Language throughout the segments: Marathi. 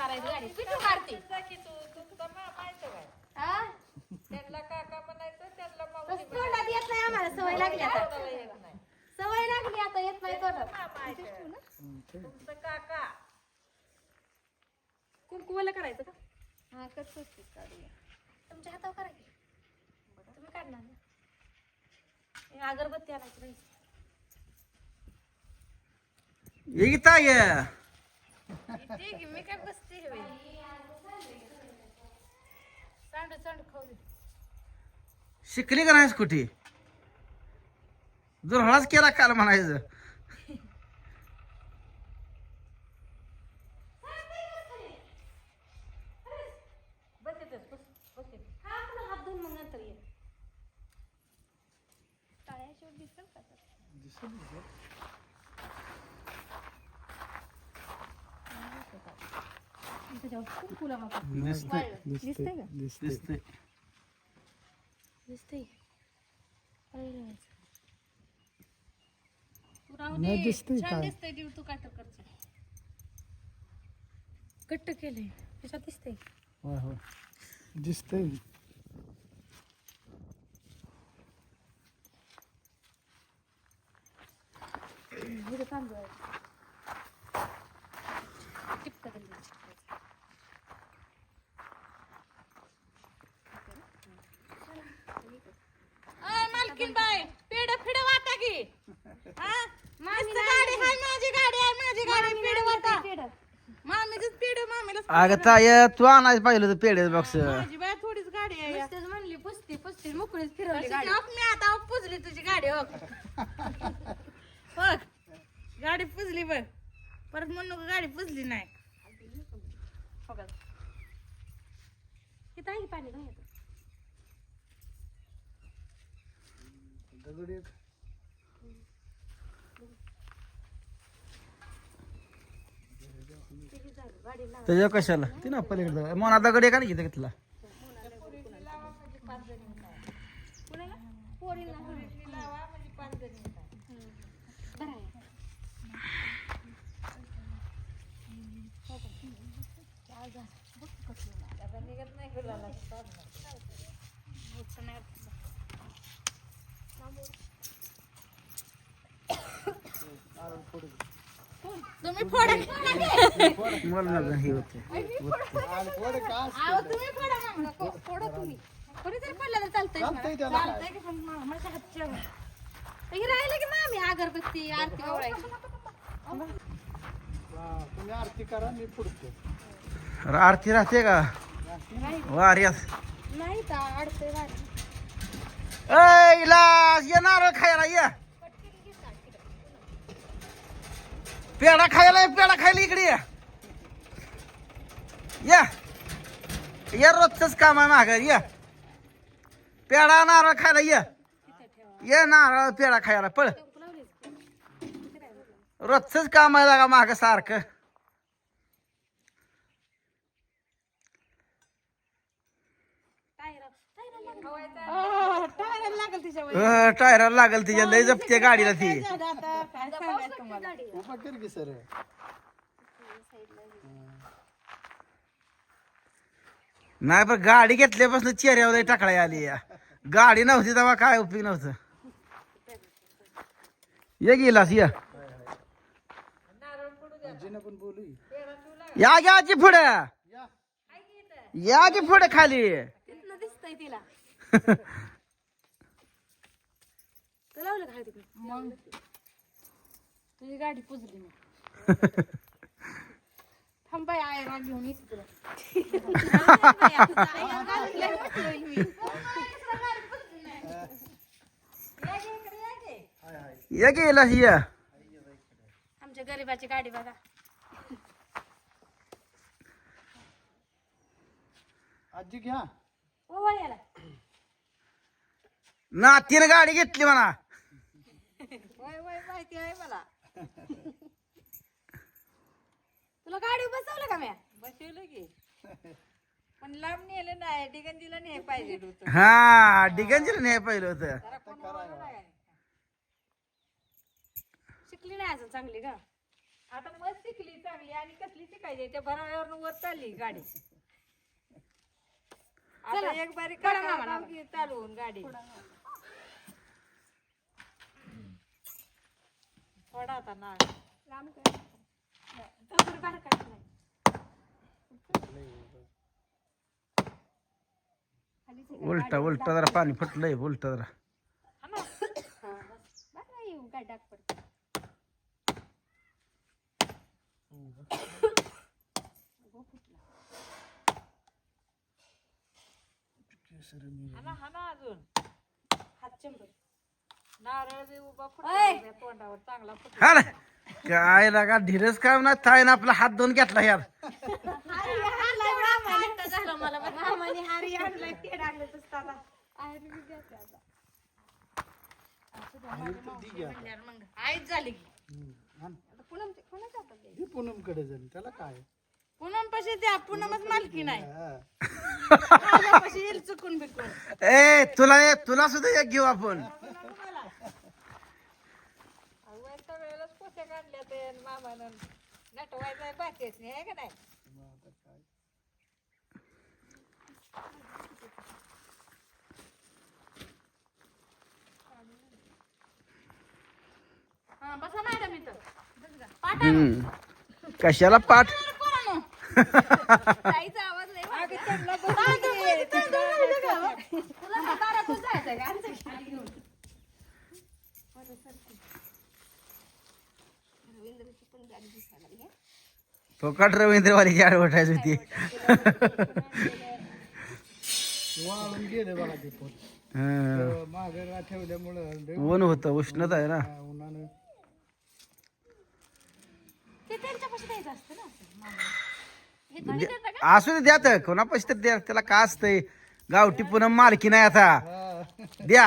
पुसणार आहे गाडी. पिटू काढते हा? तसं तोंडात येत नाही आम्हाला सवय लागली आता. नाही. सवय लागली आता येत नाही तोंडात. मामा आहे. तो. तुमचं काका. कुंकुमाला करायचं का? हा कसं काढूया. तुमच्या हातावर करा की. तुम्ही काढणार ना. हे अगरबत्ती आणायची बाई. ये ताय? ठीक आहे मी काय बसते सांडू सांडू खाऊ दे. शिकली का नाहीस कुठे? दुरळाच केला काल म्हणायचं. बस येतेस बस बस येते हा आपला हात धुवून मग नंतर ये टाळ्याशिवाय दिसेल का तर? त्याच्यावर कुंकुला वापर. दिसतंय दिसतंय का? दिसतंय. दिसतंय. काय लावायचं? तू राहू दे. छान दिसतंय ती तू काटर करते कट्ट केलंय. त्याच्यात दिसतंय? होय होय. दिसतंय. तांदूळ आहे. टिपका दिली चिपकायचं. मालकीन बाय पेड फिड वाटा की हा मामी मस्त गाडी हाय माझी गाडी आहे माझी गाडी पेड वाटा पेढं. मामीचीच अगं ताय तू आणायचं पाहिलं होतं पेढे बॉक्स माझी बाय थोडीच गाडी आहे. नुसतेच म्हणली पुसती पुसती मोकळीच फिरवली गाडी. गप मी आता पुजली तुझी गाडी हो. बघ गाडी पुजली बघ. परत म्हणू नको गाडी पुजली नाही. इथं आहे की पाणी? दगड एक. त्याच्या कशाला? ती ना पलीकडे मोना दगड आहे का नाही घेतला पुण्याला पोरीला बरं आहे. तुम्ही फोडा. मला ना हे होते. तुम्ही फोडा मामा. फो- फोडा तुम्ही. कोणी जरी पडलं तर चालतंय चालतंय की पण हातच्या हे राहिलं की मामी अगरबत्ती आरती हा, तुम्ही आरती करा मी पुढतो आरती राहते का? वाऱ्यात नाही का अडतंय वारी. ऐ इलाज ये नारळ खायला ये. पेढा खायला पेढा खायला इकडे ये. या. ये रोजच काम आहे माघार ये. पेढा नारळ खायला ये. ये नारळ पेढा खायला पळ. रोजच काम आहे लागा माग सारखं. लागल तिच्या टायराला लागल तिच्या. लय जपते गाडीला ती. आता. काय सांगायचं तुम्हाला? उभा कर की सर नाही पण गाडी घेतल्यापासून चेहऱ्यावर लय टाकळी आली या. गाडी नव्हती तेव्हा काय उपयोग नव्हतं. ये गेलास या. आजीनं पण बोलू या घ्या आजी पुढे. या. की पुढे खाली. दिसतंय तिला. लावलं का तिकडे? मग? तुझी गाडी पुजली मी. थांबाय आहे राग घेऊन येते तुला ये गेलास या. आमच्या गरीबाची गाडी बघा. आजी घ्या. ओ वळ्याला. नातीनं गाडी घेतली म्हणा. वय वय माहिती आहे मला. तुला गाडी बसवलं का म्या? बसवलं की. पण लांब नेलं नाही डिगंजीला नाही पाहिजे होतं. हा डिगंजीला नाही पहिलं होतं. जरा कोण. शिकली नाही अजून चांगली का आता मस्त शिकली चांगली आणि कसली शिकायची? त्या भरावर वर चालली गाडी. आता एक बारी काढा चालवून गाडी. थोडा आता ना लांब कर. तो तर बारका आहे. खालीच आहे. उलटा उलटा जरा पाणी फुटलंय उलटा जरा हा. हा, डाग पडते हाना हाना अजून हात चंबर नारळ बी उभा ओय! फुटला तोंडावर चांगला फुटला. हा ना. काय लागा धीरच ना आपला हात धुवून घेतला यार. झालं मला मामाने हारी आणलाय ते मग. आईच झाली की. आता पुनम कोणाच्या हातात द्यायचं? दी पूनमकडे जाईल त्याला काय? पूनम पशी द्या पूनमच मालकी नाही हा. येईल चुकून बिकून. ए तुला तुला सुद्धा एक घेऊ आपण. काढल्या ते मामानं नटवायचं बाकीच नाही आहे का नाही? हा बसा मॅडम इथं. हम्म. कशाला पाठ? ताईचा आवाज लय त्यांना तुला जायचंय का? आमचं खेळ घेऊन. बरं, सरकी. रवींद्रची पण गाडी दिसायला लागली, हं? फुकट गाडी उठायची होती वाळून गेले बघा ते पोत हं. मागे ठेवल्यामुळं लय ऊन होतं उष्णता आहे ना उन्हानं ते त्यांच्यापाशी द्यायचं असतं ना असं, मामा. हे तुम्ही देता का? असू दे द्या कोणा पैसे तर द्या त्याला का असतंय गावठी पुन्हा मालकी नाही आता. द्या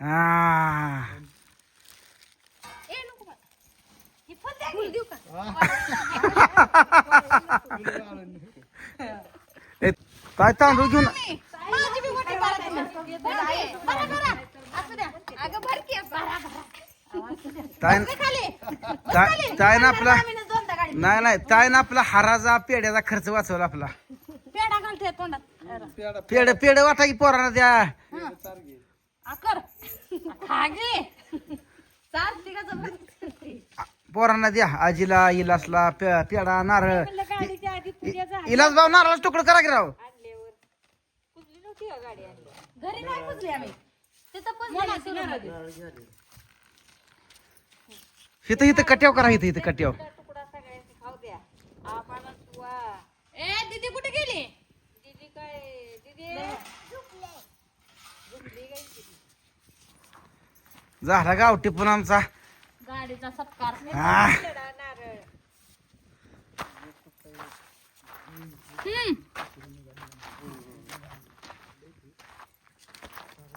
हा की. बरा, बरा. ताय ताय- ताय ना आपला नाही नाही. ताय ना आपला हाराचा पेड्याचा खर्च वाचवला आपला. पेढा घालते तोंडात. पेडा पेड पेड वाटा की पोरांना द्या. चार आकर खागे का जबरदस्ती पोरांना द्या. आजीला इलासला पे- पेडा नारळ. गाडीच्या आधी पूजा झाली इलास भाऊ नारळाचं तुकडं करा की राव. आणल्यावर. कुठली नव्हती का गाडी आणली. घरी नाही पुजले आम्ही. तिथं पुजले सुरुमध्ये. इथं इथं कट्याव करा इथं इथं कट्याव. तुकडा तुकडा सगळ्यांनी खाऊ द्या. आम्हाला तुवा ए दीदी कुठे गेली? दीदी काय? दीदी? झोपली काय दीदी? झाला गावठी पण आमचा. गाडीचा सत्कार. हा.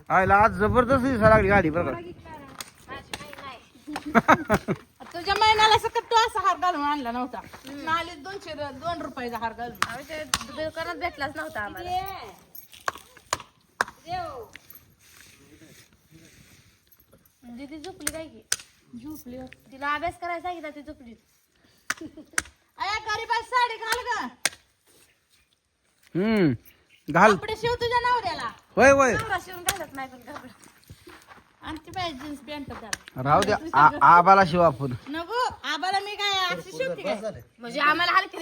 आयला आज जबरदस्त दिसायला लागली गाडी बरं का. तुझ्या महिन्याला सकट तू असा हार घालून आणला नव्हता. नाले दोनशे दोन रुपयाचा हार घालून. दुकानात भेटलाच नव्हता आम्हाला. दीदी झोपली काय की? झोपली तिला अभ्यास करायला सांगितलं ती झोपली गरीबाची साडी घाल ग. हम्म घाल. कपडे शिव तुझ्या नवऱ्याला. होय होय. नवरा शिवून घालत नाही पण कपडा पाहिजे जीन्स पॅन्ट राहू द्या आ- आबाला शिव आपण. नको आबाला मी काय अशी शिवते काय? म्हणजे आम्हाला हलकी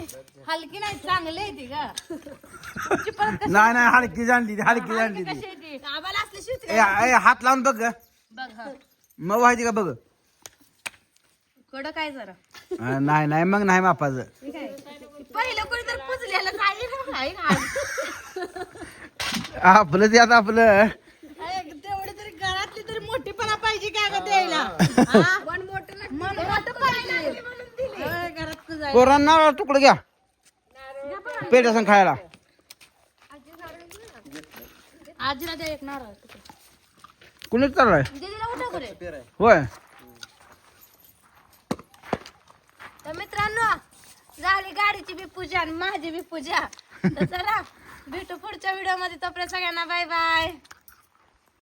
हलकी नाही चांगली आहे ती ग. तुमची परत कशी नाही नाही हलकी जाणली ती हलकी जाणली ती. कशी आहे ती आबाला असली शिवते ए, ए, हात लावून बघ ग. बघ हा. मग व्हायची का बघ. कडं काय जरा. अं, नाही नाही मग नाही मापाचं पहिलं कोणी तर पुजलेलं नाही ना हाय ना. आपलं ते आता आपलं. तेवढी तरी घरातली तरी मोठीपणा पाहिजे काय ग द्यायला हा? पण मोठं लागतं. मन मोठं पाहिजे होय, घरात तुझा पोरांना तुकडं घ्या. पेट्या संग खायला. आजीला द्या एक नारळ. कुणीच चाललाय? दीदीला उठा करे होय तर मित्रांनो झाली गाडीची बी पूजा आणि माझी बी पूजा. तर चला भेटू पुढच्या व्हिडिओमध्ये. तोपर्यंत सगळ्यांना बाय बाय